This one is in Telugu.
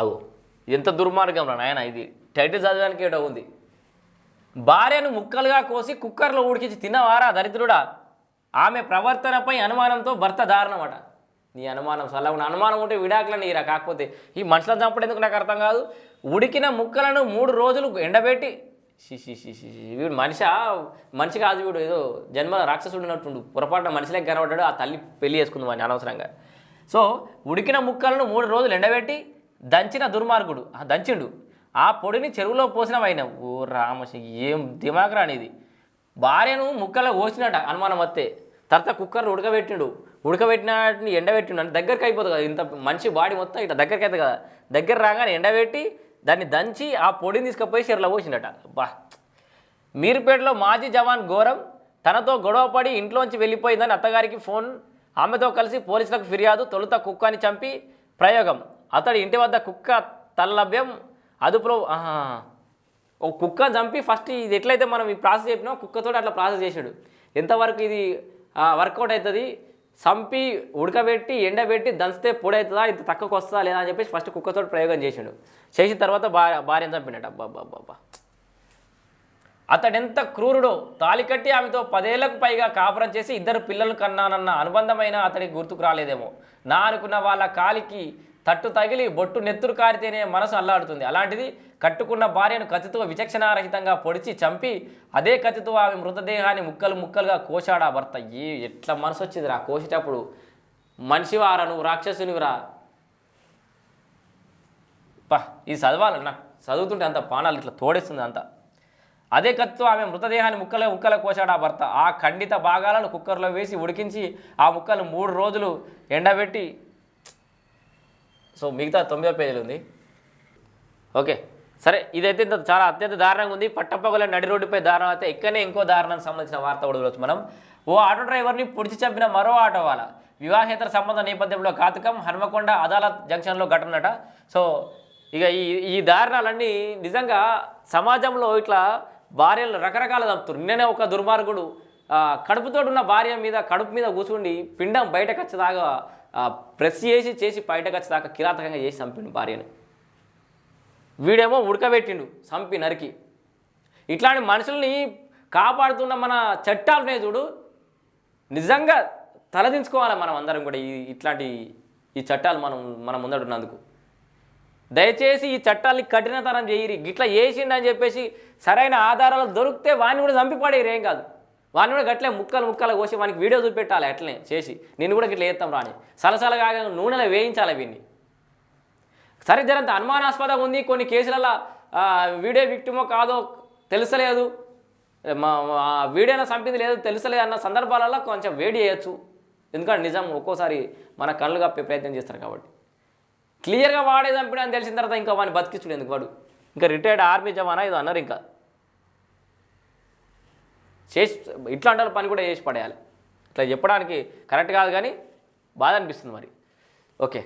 అవు ఎంత దుర్మార్గం రా నాయన ఇది. టైటిల్ చదవడానికి ఏటో ఉంది. భార్యను ముక్కలుగా కోసి కుక్కర్లో ఉడికించి తిన్నవారా దరిద్రుడా? ఆమె ప్రవర్తనపై అనుమానంతో భర్త దారుణమట. నీ అనుమానం సలా ఉన్న అనుమానం ఉంటే విడాకులని ఇరా కాకపోతే ఈ మనుషులను చంపడం ఎందుకు నాకు అర్థం కాదు? ఉడికిన ముక్కలను మూడు రోజులు ఎండబెట్టి షి షి షి వీడు మనిషి? మనిషి కాదు వీడు ఏదో జన్మ రాక్షసుడు ఉన్నట్టుండు పొరపాటున మనిషిలే కనబడ్డాడు ఆ తల్లి పెళ్ళి చేసుకుంది వాడిని అనవసరంగా. సో ఉడికిన ముక్కలను మూడు రోజులు ఎండబెట్టి దంచిన దుర్మార్గుడు. ఆ దంచిండు. ఆ పొడిని చెరువులో పోసిన వైన ఓ రామశ ఏం దిమాగ్ రానిది. భార్యను ముక్కలో పోసినట అనుమానం వస్తే. తర్వాత కుక్కర్లు ఉడకబెట్టిండు. ఉడకబెట్టిన వాటిని ఎండబెట్టిండు. అంటే దగ్గరికి అయిపోతుంది కదా ఇంత మనిషి బాడీ మొత్తం ఇట్లా దగ్గరికి అవుతుంది కదా. దగ్గర రాగానే ఎండబెట్టి దాన్ని దంచి ఆ పొడిని తీసుకుపోయి చెరువులో పోసిండట. బా. మీరుపేటలో మాజీ జవాన్ ఘోరం. తనతో గొడవపడి ఇంట్లోంచి వెళ్ళిపోయిందని అత్తగారికి ఫోన్. ఆమెతో కలిసి పోలీసులకు ఫిర్యాదు తొలుత కుక్కని చంపి ప్రయోగం. అతడి ఇంటి వద్ద కుక్క తల్లభ్యం అదుపులో ఒక ఓ కుక్క చంపి ఫస్ట్ ఇది ఎట్లయితే మనం ఈ ప్రాసెస్ చెప్పినా కుక్కతో అట్లా ప్రాసెస్ చేసాడు ఎంతవరకు ఇది వర్కౌట్ అవుతుంది? చంపి ఉడకబెట్టి ఎండబెట్టి దంచితే పొడి అవుతుందా ఇంత తక్కువకి వస్తుందా లేదా అని చెప్పేసి ఫస్ట్ కుక్కతో ప్రయోగం చేసిండు చేసిన తర్వాత భార్య భార్యను చంపినట్టు. అబ్బా అబ్బా అతడెంత క్రూరుడో. తాలి కట్టి ఆమెతో పదేళ్ళకు పైగా కాపురం చేసి ఇద్దరు పిల్లలు కన్నానన్న అనుబంధమైన అతడికి గుర్తుకు రాలేదేమో. నా అనుకున్న వాళ్ళ కాలికి తట్టు తగిలి బొట్టు నెత్తురు కారితేనే మనసు అల్లాడుతుంది. అలాంటిది కట్టుకున్న భార్యను కత్తితో విచక్షణారహితంగా పొడిచి చంపి అదే కత్తితో ఆమె మృతదేహాన్ని ముక్కలు ముక్కలుగా కోశాడా భర్త. ఏ ఎట్లా మనసు వచ్చింది రా కోసేటప్పుడు మనిషివారా నువ్వు రాక్షసునివిరా? పా ఇది చదవాలన్నా చదువుతుంటే అంత పానాలు ఇట్లా తోడేస్తుంది అంతా. అదే కత్తితో ఆమె మృతదేహాన్ని ముక్కల ముక్కల కోశాడు ఆ భర్త. ఆ ఖండిత భాగాలను కుక్కర్లో వేసి ఉడికించి ఆ ముక్కలు మూడు రోజులు ఎండబెట్టి సో మిగతా తొమ్మిదో పేజీలు ఉంది. ఓకే. సరే ఇదైతే ఇంత చాలా అత్యంత దారుణంగా ఉంది. పట్టపగల నడి రోడ్డుపై దారుణం అయితే ఇక్కడనే ఇంకో దారుణానికి సంబంధించిన వార్త కూడా మనం. ఓ ఆటో డ్రైవర్ని పొడిచి చంపిన మరో ఆటో వాళ్ళ. వివాహేతర సంబంధ నేపథ్యంలో కాతకం హన్మకొండ అదాలత్ జంక్షన్లో ఘటనట. సో ఇక ఈ ఈ దారుణాలన్నీ నిజంగా సమాజంలో ఇట్లా భార్యలు రకరకాల చంపుతారు నిన్ననే ఒక దుర్మార్గుడు కడుపుతోడున్న ఉన్న భార్య మీద కడుపు మీద కూర్చుండి పిండం బయటకు వచ్చేదాకా ప్రెస్ చేసి చేసి బయటకు వచ్చేదాకా కిరాతకంగా చేసి చంపిండు భార్యను. వీడేమో ఉడకబెట్టిండు చంపి నరికి. ఇట్లాంటి మనుషుల్ని కాపాడుతున్న మన చట్టాలనే చూడు. నిజంగా తలదించుకోవాలి మనం అందరం కూడా ఈ ఇట్లాంటి ఈ చట్టాలు మనం మన ముందడున్నందుకు దయచేసి ఈ చట్టాలని కఠినతరం చేయరి. గిట్లా చేసిండని చెప్పేసి సరైన ఆధారాలు దొరికితే వాడిని కూడా చంపి పడేయరు ఏం కాదు. వాడిని కూడా గట్లే ముక్కలు ముక్కలు కోసి వానికి వీడియో చూపెట్టాలి అట్లనే చేసి. నేను కూడా గిట్లా చేస్తాం రాని. సలసలగా నూనెలో వేయించాలి వీడిని. సరే జరంత అనుమానాస్పదంగా ఉంది. కొన్ని కేసులలో వీడియో విక్టిమో కాదో తెలుసలేదు. మా మా- ఆ చంపింది లేదు తెలుసలేదు అన్న సందర్భాలలో కొంచెం వేడి చేయొచ్చు. ఎందుకంటే నిజం ఒక్కోసారి మన కళ్ళు కప్పే ప్రయత్నం చేస్తారు కాబట్టి. క్లియర్గా వాడే చంపిడని తెలిసిన తర్వాత ఇంకా వాడిని బతికించుడు ఎందుకు వాడు? ఇంకా రిటైర్డ్ ఆర్మీ జవానా? ఇది అన్నారు ఇంకా. చేసి ఇట్లాంటి వాళ్ళ పని కూడా చేసి పడేయాలి. ఇట్లా చెప్పడానికి కరెక్ట్ కాదు కానీ బాధ అనిపిస్తుంది మరి. ఓకే.